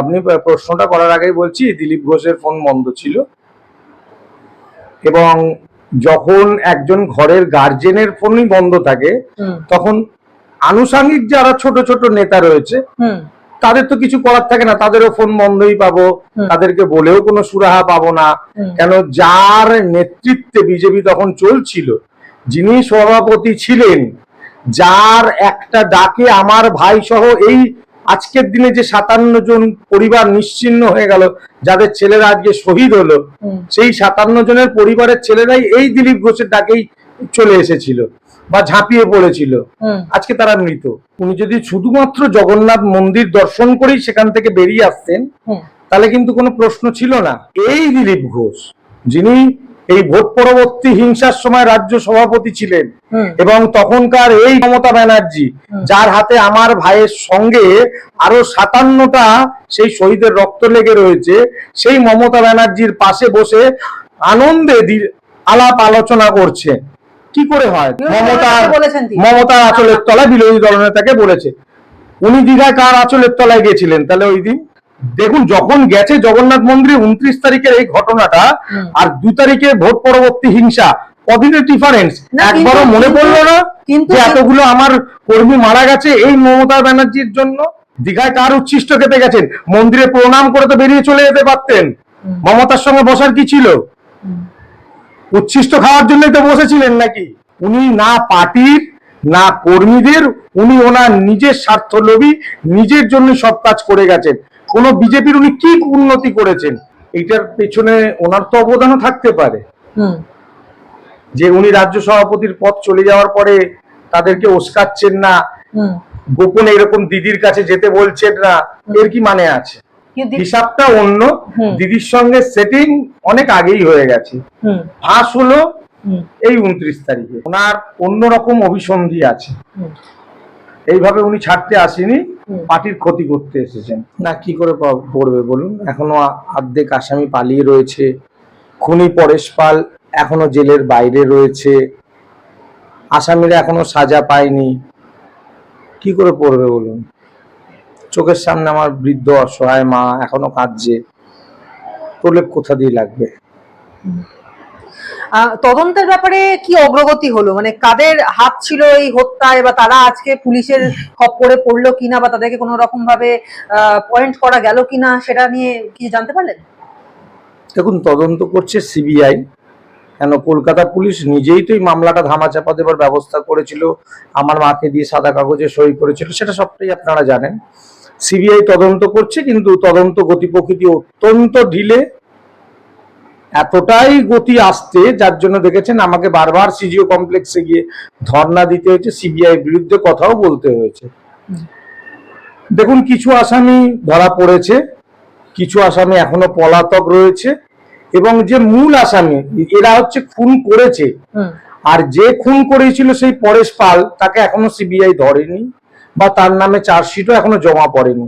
আপনি প্রশ্নটা করার আগেই বলছি দিলীপ ঘোষের ফোন বন্ধ ছিল। এবং যখন একজন ঘরের গার্জেনের ফোনই বন্ধ থাকে তখন আনুষাঙ্গিক যারা ছোট ছোট নেতা রয়েছে তাদের তো কিছু করার থাকে না তাদেরও ফোন বন্ধই পাবো তাদেরকে বলেও কোনো সুরাহা পাবো না। কেন যার নেতৃত্বে বিজেপি তখন চলছিল যিনি সভাপতি ছিলেন যার একটা ডাকে আমার ভাই সহ এই আজকের দিনে যে সাতান্ন জন পরিবার নিশ্চিন্ন হয়ে গেল যাদের ছেলেরা আজকে শহীদ হলো সেই সাতান্ন জনের পরিবারের ছেলেরাই এই দিলীপ ঘোষের ডাকেই চলে এসেছিল বা ঝাঁপিয়ে পড়েছিল। আজকে তারা মৃত। উনি যদি শুধুমাত্র জগন্নাথ মন্দির দর্শন করেই সেখান থেকে বেরিয়ে আসতেন তাহলে কিন্তু কোনো প্রশ্ন ছিল না। এই দিলীপ ঘোষ যিনি এই ভোট পরবর্তী হিংসার সময় রাজ্য সভাপতি ছিলেন। এবং তখনকার এই মমতা ব্যানার্জি যার হাতে আমার ভাইয়ের সঙ্গে আরও সাতান্নটা সেই শহীদের রক্ত লেগে রয়েছে সেই মমতা ব্যানার্জির পাশে বসে আনন্দে আলাপ আলোচনা করছে। কি করে হয়? মমতা। মমতার আঁচলের তলায় বিরোধী দলনেতাকে বলেছে। উনি দীঘায় কার আচলের তলায় গেছিলেন তাহলে ওই দিন দেখুন যখন গেছে জগন্নাথ মন্দিরে উনত্রিশ তারিখের এই ঘটনাটা আর দু তারিখে ভোট পরবর্তী হিংসা কদিনের ডিফারেন্স একবারও মনে পড়ল না কিন্তু এতগুলো আমার কর্মী মারা গেছে এই মমতা ব্যানার্জির জন্য? দীঘায় কার উচ্ছিষ্ট খেতে গেছেন? মন্দিরে প্রণাম করে তো বেরিয়ে চলে যেতে পারতেন। মমতার সঙ্গে বসার কি ছিল? উচ্ছিষ্ট খাওয়ার জন্যই তো বসেছিলেন নাকি? উনি না পার্টির না কর্মীদের উনি ওনার নিজের স্বার্থ লোভী নিজের জন্য সব কাজ করে গেছেন। কোন বিজেপির উনি কি উন্নতি করেছেন এটার পেছনে ওনার তো অবদানও থাকতে পারে। যে উনি রাজ্য সভাপতির পদ চলে যাওয়ার পরে তাদেরকে ওস্কাচ্ছেন না গোপনে এরকম দিদির কাছে যেতে বলছেন না এর কি মানে আছে? হিসাবটা অন্য দিদির সঙ্গে সেটিং অনেক আগেই হয়ে গেছে। ফাঁস হলো এই উনত্রিশ তারিখে। ওনার অন্যরকম অভিসন্ধি আছে। এইভাবে উনি ছাড়তে আসেনি। পার্টির ক্ষতি করতে এসেছেন। না কি করে পড়বে বলুন? এখনও অর্ধেক আসামি পালিয়ে রয়েছে। খুনি পরেশ পাল এখনও জেলের বাইরে রয়েছে। আসামিরা এখনও সাজা পায়নি। কি করে পড়বে বলুন? চোখের সামনে আমার বৃদ্ধ অসহায় মা এখনও কাঁদছে। প্রলেপ কোথা দিয়ে লাগবে? তদন্তের ব্যাপারে কি অগ্রগতি হলো? মানে কাদের হাত ছিল এই হত্যায় বা তারা আজকে পুলিশের খপ্পরে পড়ল কিনা বা তাদেরকে কোনো রকম ভাবে পয়েন্ট করা গেল কিনা সেটা নিয়ে কি জানতে পারলেন? দেখুন, তদন্ত করছে সিবিআই। কেন? কলকাতা পুলিশ নিজেই তো এই মামলাটা ধামাচাপা দেবার ব্যবস্থা করেছিল, আমার মাকে দিয়ে সাদা কাগজে সই করেছিল, সেটা সবটাই আপনারা জানেন। সিবিআই তদন্ত করছে, কিন্তু তদন্ত গতি প্রকৃতি অত্যন্ত ঢিলে এতটাই গতি আসতে যার জন্য দেখেছেন আমাকে বারবার সিজিও কমপ্লেক্সে গিয়ে ধর্ণা দিতে হয়েছে সিবিআই বিরুদ্ধে কথাও বলতে হয়েছে। দেখুন কিছু আসামি ধরা পড়েছে কিছু আসামি এখনও পলাতক রয়েছে এবং যে মূল আসামি এরা হচ্ছে খুন করেছে। আর যে খুন করেছিল সেই পরেশ পাল তাকে এখনও সিবিআই ধরেনি বা তার নামে চার্জশিটও এখনও জমা পড়েনি।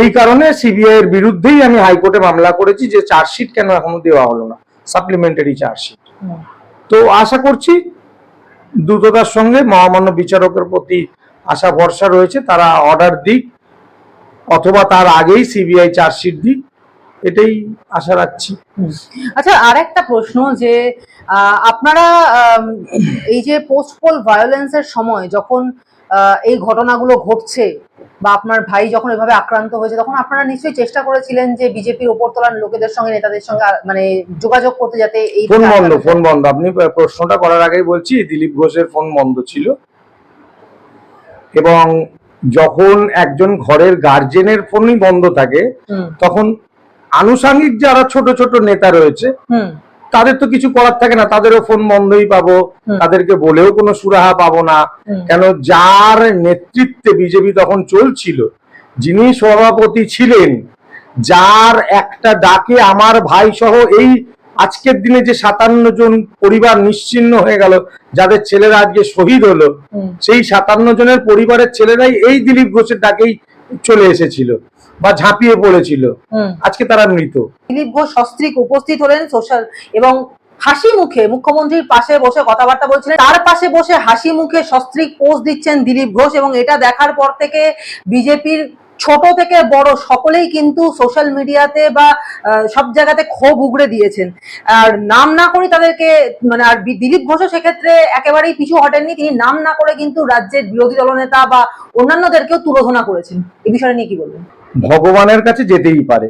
এই কারণে সিবিআই এর বিরুদ্ধেই আমি হাইকোর্টে মামলা করেছি যে চার্জশিট কেন এখনও দেওয়া হলো না সাপ্লিমেন্টারি চার্জশিট। তো আশা করছি দ্রুততার সঙ্গে মহামান্য বিচারকের প্রতি আশা ভরসা রয়েছে তারা অর্ডার দিক অথবা তার আগেই সিবিআই চার্জশিট দিক এটাই আশা রাখছি। আচ্ছা আর একটা প্রশ্ন যে আপনারা এই যে পোস্ট পোল ভায়োলেন্সের সময় যখন এই ঘটনাগুলো ঘটছে বা আপনার ভাই যখন এভাবে আক্রান্ত হয়েছে তখন আপনারা নিশ্চয়ই চেষ্টা করেছিলেন যে বিজেপির ওপরতলার লোকেদের সঙ্গে নেতাদের সঙ্গে মানে যোগাযোগ করতে যাতে এই ফোন বন্ধ ফোন বন্ধ। আপনি প্রশ্নটা করার আগেই বলছি দিলীপ ঘোষের ফোন বন্ধ ছিল। এবং যখন একজন ঘরের গার্জেনের ফোনই বন্ধ থাকে তখন আনুষাঙ্গিক যারা ছোট ছোট নেতা রয়েছে তাদের তো কিছু করার থাকে না তাদেরও ফোন বন্ধই পাবো তাদেরকে বলেও কোনো সুরাহা পাবো না। কেন যার নেতৃত্বে বিজেপি তখন চলছিল যিনি সভাপতি ছিলেন যার একটা ডাকে আমার ভাই সহ এই আজকের দিনে যে সাতান্ন জন পরিবার নিশ্চিন্ন হয়ে গেল যাদের ছেলেরা আজকে শহীদ হলো সেই সাতান্ন জনের পরিবারের ছেলেরাই এই দিলীপ ঘোষের ডাকেই চলে এসেছিল। বা ঝাঁপিয়ে পড়েছিল। আজকে তারা মৃত। দিলীপ ঘোষ সস্ত্রীক উপস্থিত হলেন সোশ্যাল এবং হাসি মুখে মুখ্যমন্ত্রীর পাশে বসে কথাবার্তা বলছিলেন। তার পাশে বসে হাসি মুখে সস্ত্রীক পোস্ট দিচ্ছেন দিলীপ ঘোষ এবং এটা দেখার পর থেকে বিজেপির ছোট থেকে বড় সকলেই কিন্তু সোশ্যাল মিডিয়াতে বা সব জায়গাতে ক্ষোভ উগড়ে দিয়েছেন। আর নাম না করে তাদেরকে মানে আর দিলীপ ঘোষও সেক্ষেত্রে একেবারেই পিছু হটেননি। তিনি নাম না করে কিন্তু রাজ্যের বিরোধী দলনেতা বা অন্যান্যদেরকেও তুলোধনা করেছেন। এ বিষয়ে নিয়ে কি বলবেন? ভগবানের কাছে যেতেই পারে।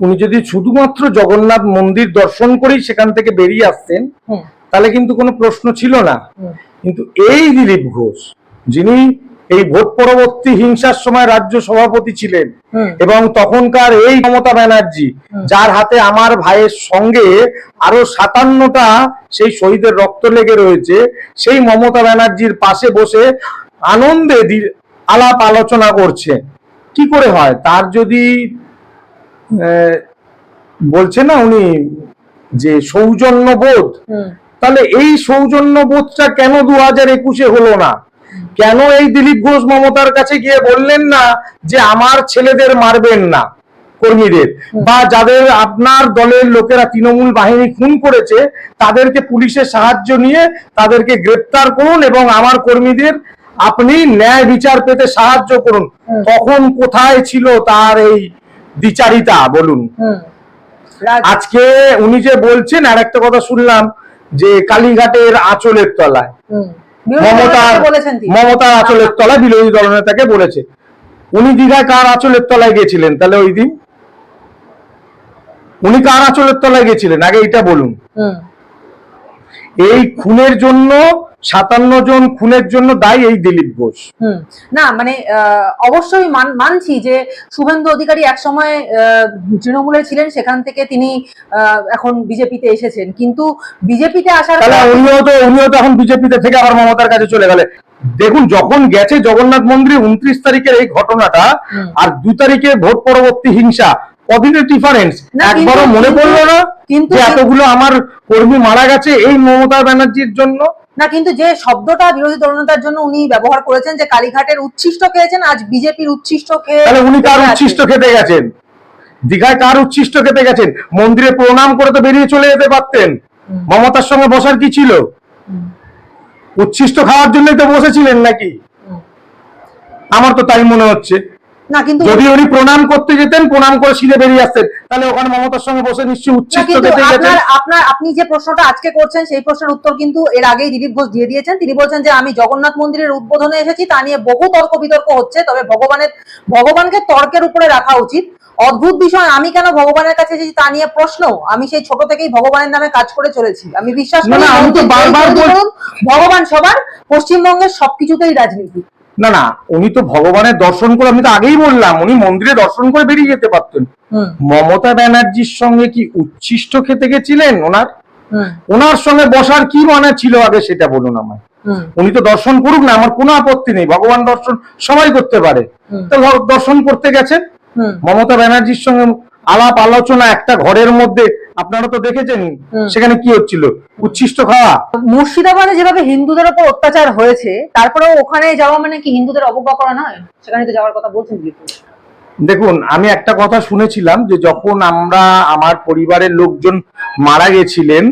উনি যদি শুধুমাত্র জগন্নাথ মন্দির দর্শন করেই সেখান থেকে বেরিয়ে আসতেন তাহলে কিন্তু কোনো প্রশ্ন ছিল না। কিন্তু এই দিলীপ ঘোষ যিনি এই ভোট পরবর্তী হিংসার সময় রাজ্য সভাপতি ছিলেন এবং তখনকার এই মমতা ব্যানার্জি যার হাতে আমার ভাইয়ের সঙ্গে আরও সাতান্নটা সেই শহীদের রক্ত লেগে রয়েছে সেই মমতা ব্যানার্জির পাশে বসে আনন্দে আলাপ আলোচনা করছে কি করে হয়? তার যদি বলছে না উনি যে সৌজন্য বোধ তাহলে এই সৌজন্য বোধটা কেন দু হাজার একুশে হলো না? কেন এই দিলীপ ঘোষ মমতার কাছে গিয়ে বললেন না যে আমার ছেলেদের মারবেন না কর্মীদের? বা যাদের আপনার দলের লোকেরা তৃণমূল বাহিনী খুন করেছে তাদেরকে পুলিশের সাহায্য নিয়ে তাদেরকে গ্রেপ্তার করুন এবং আমার কর্মীদের আপনি ন্যায় বিচার পেতে সাহায্য করুন। তখন কোথায় ছিল তার এই দ্বিচারিতা বলুন। আজকে উনি যে বলছেন আর একটা কথা শুনলাম যে কালীঘাটের আঁচলের তলায়। মমতা মমতার আঁচলের তলায় বিরোধী দলনেতাকে বলেছে। উনি দীঘায় কার আঁচলের তলায় গেছিলেন তাহলে ওই দিন? উনি কার আঁচলের তলায় গেছিলেন? আগে এটা বলুন। এই খুনের জন্য সাতান্ন জন খুনের জন্য দায়ী এই দিলীপ ঘোষ। না মানে অবশ্যই মানছি যে শুভেন্দু অধিকারী একসময় তৃণমূলে ছিলেন সেখান থেকে তিনি এখন বিজেপিতে এসেছেন। কিন্তু বিজেপিতে আসার তাহলে উনিও তো উনিও তো এখন বিজেপিতে থেকে আবার মমতার কাছে চলে গেলে দেখুন যখন গেছে জগন্নাথ মন্দিরে উনত্রিশ তারিখের এই ঘটনাটা আর দু তারিখে ভোট পরবর্তী হিংসা কদিনের ডিফারেন্স একবারও মনে পড়ল না কিন্তু এতগুলো আমার কর্মী মারা গেছে এই মমতা ব্যানার্জির জন্য। না কিন্তু যে শব্দটা বিরোধী দলনেতার জন্য উনি ব্যবহার করেছেন যে কালীঘাটের উচ্ছিষ্ট খেয়েছেন আজ বিজেপির উচ্ছিষ্ট খেয়ে উনি কার উচ্ছিষ্ট খেতে গেছেন? দীঘায় কার উচ্ছিষ্ট খেতে গেছেন? মন্দিরে প্রণাম করে তো বেরিয়ে চলে যেতে পারতেন। মমতার সঙ্গে বসার কি ছিল? উচ্ছিষ্ট খাওয়ার জন্যই তো বসেছিলেন নাকি? আমার তো তাই মনে হচ্ছে। না কিন্তু যদি উনি প্রণাম করতে যেতেন প্রণাম করে সিধে বেরিয়ে আসতেন তাহলে ওখানে মমতার সঙ্গে বসে নিশ্চয়ই উচ্ছিষ্ট খেতে আপনার আপনার আপনি যে প্রশ্নটা আজকে করছেন সেই প্রশ্নের উত্তর কিন্তু এর আগেই দিলীপ ঘোষ দিয়ে দিয়েছেন। তিনি বলছেন যে আমি জগন্নাথ মন্দিরের উদ্বোধনে এসেছি তা নিয়ে বহু তর্ক বিতর্ক হচ্ছে তবে ভগবানের ভগবানকে তর্কের উপরে রাখা উচিত। অদ্ভুত বিষয় আমি কেন ভগবানের কাছে এসেছি তা নিয়ে প্রশ্ন? আমি সেই ছোট থেকেই ভগবানের নামে কাজ করে চলেছি। আমি বিশ্বাস করি ভগবান সবার পশ্চিমবঙ্গের সবকিছুতেই রাজনীতি। না না উনি তো ভগবানের দর্শন করে আমি তো আগেই বললাম উনি মন্দিরে দর্শন করে বেরিয়ে যেতে পারতেন। মমতা ব্যানার্জির সঙ্গে কি উচ্ছিষ্ট খেতে গেছিলেন ওনার? ওনার সঙ্গে বসার কি মানে ছিল আগে সেটা বলুন আমায়। উনি তো দর্শন করুক না আমার কোনো আপত্তি নেই ভগবান দর্শন সবাই করতে পারে। তো দর্শন করতে গেছেন? মমতা ব্যানার্জির সঙ্গে আলাপ আলোচনা একটা ঘরের মধ্যে আপনারা তো দেখেছেন সেখানে কি হচ্ছিল? উচ্ছিষ্ট খাওয়া। মুর্শিদাবাদে যেভাবে হিন্দুদের উপর অত্যাচার হয়েছে তারপরেও ওখানে যাওয়া মানে কি হিন্দুদের অবজ্ঞা করা নয়? সেখানে তো যাওয়ার কথা বলছেন দেখুন আমি একটা কথা শুনেছিলাম যে যখন আমরা আমার পরিবারের লোকজন মারা গেছিলেন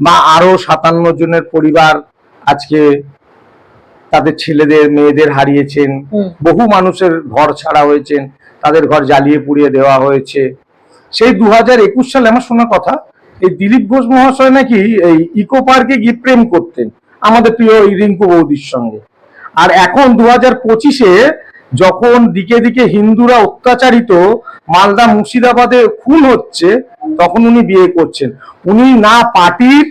বা আরও সাতান্ন জনের পরিবার আজকে তাদের ছেলেদের মেয়েদের হারিয়েছেন বহু মানুষের ঘর ছাড়া হয়েছেন তাদের ঘর জ্বালিয়ে পুড়িয়ে দেওয়া হয়েছে সেই দু হাজার একুশ সালে আমার শোনা কথা, এই দিলীপ ঘোষ মহাশয় নাকি এই ইকো পার্কে গিয়ে প্রেম করতেন, আমাদের প্রিয় এই রিঙ্কু বৌদির সঙ্গে। আর এখন দু হাজার পঁচিশে যখন দিকে দিকে হিন্দুরা অত্যাচারিত মালদা মুর্শিদাবাদে খুন হচ্ছে, তখন উনি বিয়ে করছেন। উনি না পার্টির,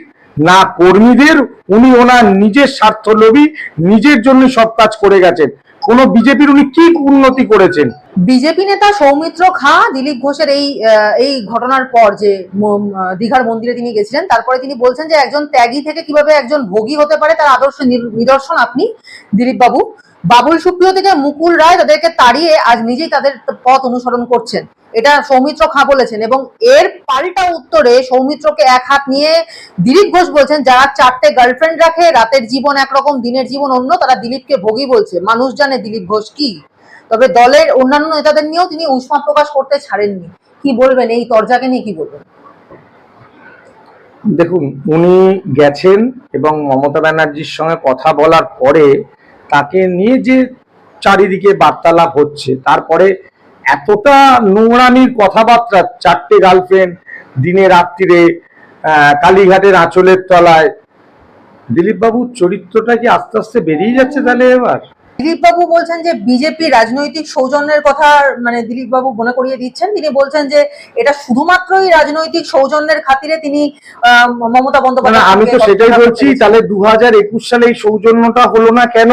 না কর্মীদের, উনি ওনার নিজের স্বার্থলোভী, নিজের জন্য সব কাজ করে গেছেন। কোন বিজেপির উনি কি উন্নতি করেছেন? বিজেপি নেতা সৌমিত্র খা, দিলীপ ঘোষের এই এই ঘটনার পর যে দীঘার মন্দিরে তিনি গেছিলেন, তারপরে তিনি বলছেন যে একজন ত্যাগী থেকে কীভাবে একজন ভোগী হতে পারে তার আদর্শ নিদর্শন আপনি দিলীপ বাবু বাবুল সুপ্রিয় থেকে মুকুল রায় তাদেরকে তাড়িয়ে আজ নিজেই তাদের পথ অনুসরণ করছেন। এটা সৌমিত্র খাঁ বলেছেন এবং এর পাল্টা উত্তরে সৌমিত্রকে এক হাত নিয়ে দিলীপ ঘোষ বলছেন, যারা চারটে গার্লফ্রেন্ড রাখে, রাতের জীবন একরকম, দিনের জীবন অন্য, তারা দিলীপকে ভোগী বলছে। মানুষ জানে দিলীপ ঘোষ কি। তবে দলের অন্যান্য নেতাদের নিয়েও তিনি উষ্মা প্রকাশ করতে ছাড়েননি। কি বলবেন? এই তরজাকে নিয়ে কি বলবেন? দেখুন, উনি গেছেন এবং মমতা ব্যানার্জির সঙ্গে কথা বলার পরে তাকে নিয়ে যে চারিদিকে বার্তালাপ হচ্ছে, তারপরে এতটা নোংরামির কথাবার্তা চারটে গার্লফ্রেন্ড দিনে রাত্রিরে কালীঘাটের আঁচলের তলায়, দিলীপবাবুর চরিত্রটা কি আস্তে আস্তে বেরিয়ে যাচ্ছে তাহলে এবার? দিলীপ বাবু বলছেন যে বিজেপি রাজনৈতিক সৌজন্যের কথা মানে দিলীপ বাবু মনে করিয়ে দিচ্ছেন। তিনি বলছেন যে এটা শুধুমাত্রই রাজনৈতিক সৌজন্যের খাতিরে তিনি আহ, মমতা বন্দ্যোপাধ্যায় আমি তো সেটাই বলছি তাহলে দু একুশ সালে এই সৌজন্যটা হলো না কেন?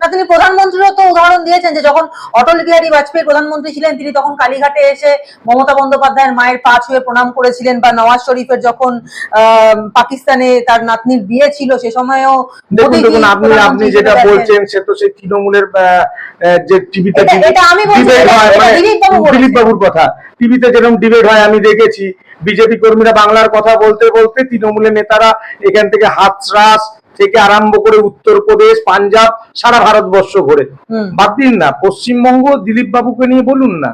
না তিনি প্রধানমন্ত্রীরও তো উদাহরণ দিয়েছেন যে যখন অটল বিহারী বাজপেয়ী প্রধানমন্ত্রী ছিলেন তিনি তখন কালীঘাটে এসে মমতা বন্দ্যোপাধ্যায়ের মায়ের পা ছুঁয়ে প্রণাম করেছিলেন বা নওয়াজ শরীফের যখন পাকিস্তানে তার নাতনির বিয়ে ছিল সে সময়ও দেখুন আপনি আপনি যেটা বলছেন সে তো সেই তৃণমূলের যে টিভিতে মানে দিলীপ বাবুর কথা। টিভিতে যেরকম ডিবেট হয় আমি দেখেছি। বিজেপি কর্মীরা বাংলার কথা বলতে বলতে তৃণমূলের নেতারা এখান থেকে হাতরাস থেকে আরম্ভ করে উত্তরপ্রদেশ পাঞ্জাব সারা ভারতবর্ষ ঘুরে। বাদ দিন না পশ্চিমবঙ্গ দিলীপ বাবুকে নিয়ে বলুন না।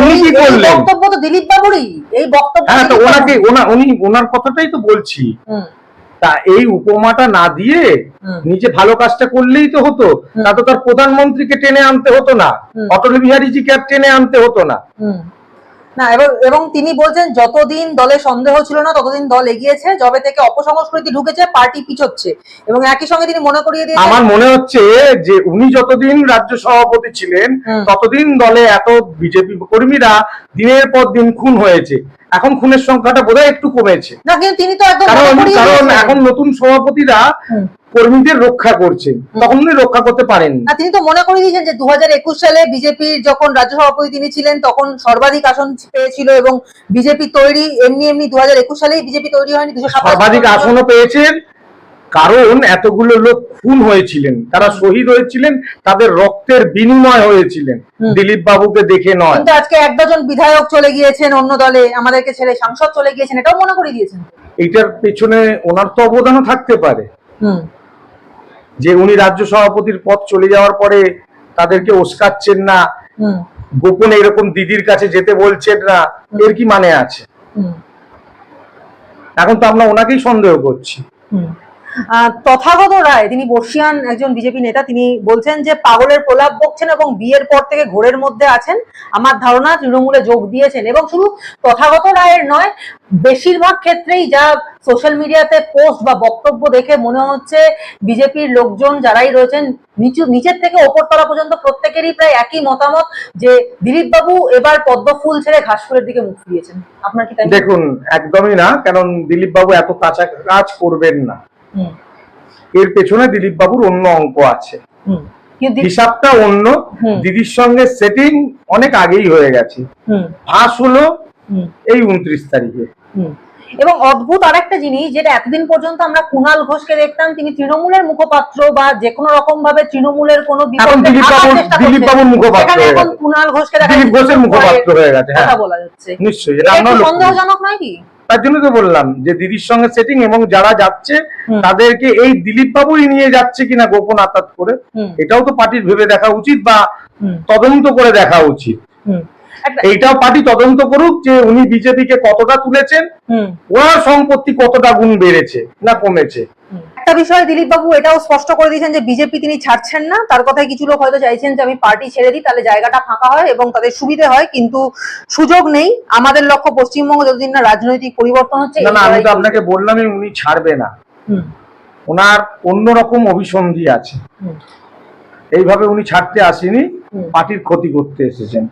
উনি কি করলেন? বক্তব্য তো দিলীপ বাবুরই এই বক্তব্য হ্যাঁ তো ওনাকে ওনা উনি ওনার কথাটাই তো বলছি। তা এই উপমাটা না দিয়ে। নিজে ভালো কাজটা করলেই তো হতো। তা তো তার প্রধানমন্ত্রীকে টেনে আনতে হতো না। অটল বিহারীজিকে আর টেনে আনতে হতো না। না এবং এবং তিনি বলছেন যতদিন দলে সন্দেহ ছিল না ততদিন দল এগিয়েছে যবে থেকে অপসংস্কৃতি ঢুকেছে পার্টি পিছোচ্ছে। এবং একই সঙ্গে তিনি মনে করিয়ে দিয়েছেন আমার মনে হচ্ছে যে উনি যতদিন রাজ্য সভাপতি ছিলেন ততদিন দলে এত বিজেপি কর্মীরা দিনের পর দিন খুন হয়েছে। এখন খুনের সংখ্যাটা বোধহয় একটু কমেছে। না কিন্তু তিনি তো একদম কারণ কারণ এখন নতুন সভাপতিরা। কর্মীদের রক্ষা করছেন তখন উনি রক্ষা করতে পারেন। না তিনি তো মনে করে দিয়েছেন যে দু হাজার একুশ সালে বিজেপির যখন রাজ্য সভাপতি তিনি ছিলেন তখন সর্বাধিক আসন পেয়েছিল এবং বিজেপি তৈরি এমনি এমনি দু হাজার একুশ সালেই বিজেপি তৈরি হয়নি সর্বাধিক আসনও পেয়েছেন কারণ এতগুলো লোক খুন হয়েছিলেন। তারা শহীদ হয়েছিলেন তাদের রক্তের বিনিময় হয়েছিলেন। দিলীপ বাবুকে দেখে নয়। কিন্তু আজকে এক ডজন বিধায়ক চলে গিয়েছেন অন্য দলে আমাদেরকে ছেড়ে সাংসদ চলে গিয়েছেন এটাও মনে করে দিয়েছেন? এইটার পেছনে ওনার তো অবদানও থাকতে পারে। হুম। যে উনি রাজ্য সভাপতির পদ চলে যাওয়ার পরে তাদেরকে ওস্কাচ্ছেন না। গোপনে এরকম দিদির কাছে যেতে বলছেন না। এর কি মানে আছে? এখন তো আমরা ওনাকেই সন্দেহ করছি। তথাগত রায়, তিনি বর্ষিয়ান একজন বিজেপি নেতা, তিনি বলছেন যে পাগলের প্রলাপ বকছেন এবং বিয়ের পর থেকে ঘোরের মধ্যে আছেন। আমার ধারণা তৃণমূলে যোগ দিয়েছেন এবং শুধু তথাগত রায়ের নয়, বেশিরভাগ ক্ষেত্রেই যা সোশ্যাল মিডিয়াতে পোস্ট বা বক্তব্য দেখে মনে হচ্ছে, বিজেপির লোকজন যারাই রয়েছেন, নিচু, নিচের থেকে ওপর ওপরতলা পর্যন্ত প্রত্যেকেরই প্রায় একই মতামত যে দিলীপ বাবু এবার পদ্ম ফুল ছেড়ে ঘাস ফুলের দিকে মুখ ফিরিয়েছেন। আপনার কি দেখুন, একদমই না, কারণ দিলীপ বাবু এত কাঁচা কাজ করবেন না। এর পেছনে দিলীপ বাবুর অন্য অঙ্ক আছে। হিসাবটা অন্য। দিদির সঙ্গে সেটিং অনেক আগেই হয়ে গেছে। ফাঁস হলো এই উনত্রিশ তারিখে। এবং অদ্ভুত আরেকটা জিনিস যেটা এতদিন পর্যন্ত আমরা কুণাল ঘোষকে দেখতাম তিনি তৃণমূলের মুখপাত্র বা যে কোনো রকম ভাবে তৃণমূলের কোনো দিলীপ বাবুর চেষ্টা দিলীপ করছেন। বাবুর মুখপাত্র এখন কুণাল ঘোষকে দেখা দিলীপ ঘোষের মুখপাত্র হয়ে গেছে কথা বলা যাচ্ছে। নিশ্চয়ই এটা এটা একটু আমরা সন্দেহজনক নয় কি? তার জন্য তো বললাম যে দিদির সঙ্গে সেটিং এবং যারা যাচ্ছে তাদেরকে এই দিলীপ বাবুই নিয়ে যাচ্ছে কিনা গোপন আতাত করে এটাও তো পার্টির ভেবে দেখা উচিত বা তদন্ত করে দেখা উচিত। এইটাও পার্টি তদন্ত করুক যে উনি বিজেপিকে কতটা তুলেছেন ওনার সম্পত্তি কতটা গুণ বেড়েছে না কমেছে। একটা বিষয় দিলীপ বাবু এটাও স্পষ্ট করে দিয়েছেন যে বিজেপি তিনি ছাড়ছেন না। তার কথায় কিছু লোক হয়তো চাইছেন যে আমি পার্টি ছেড়ে দিই তাহলে জায়গাটা ফাঁকা হয় এবং তাদের সুবিধে হয় কিন্তু সুযোগ নেই। আমাদের লক্ষ্য পশ্চিমবঙ্গ যতদিন না রাজনৈতিক পরিবর্তন হচ্ছে না আমি তো আপনাকে বললামই উনি ছাড়বে না। ওনার অন্যরকম অভিসন্ধি আছে। এইভাবে উনি ছাড়তে আসেনি পার্টির ক্ষতি করতে এসেছেন।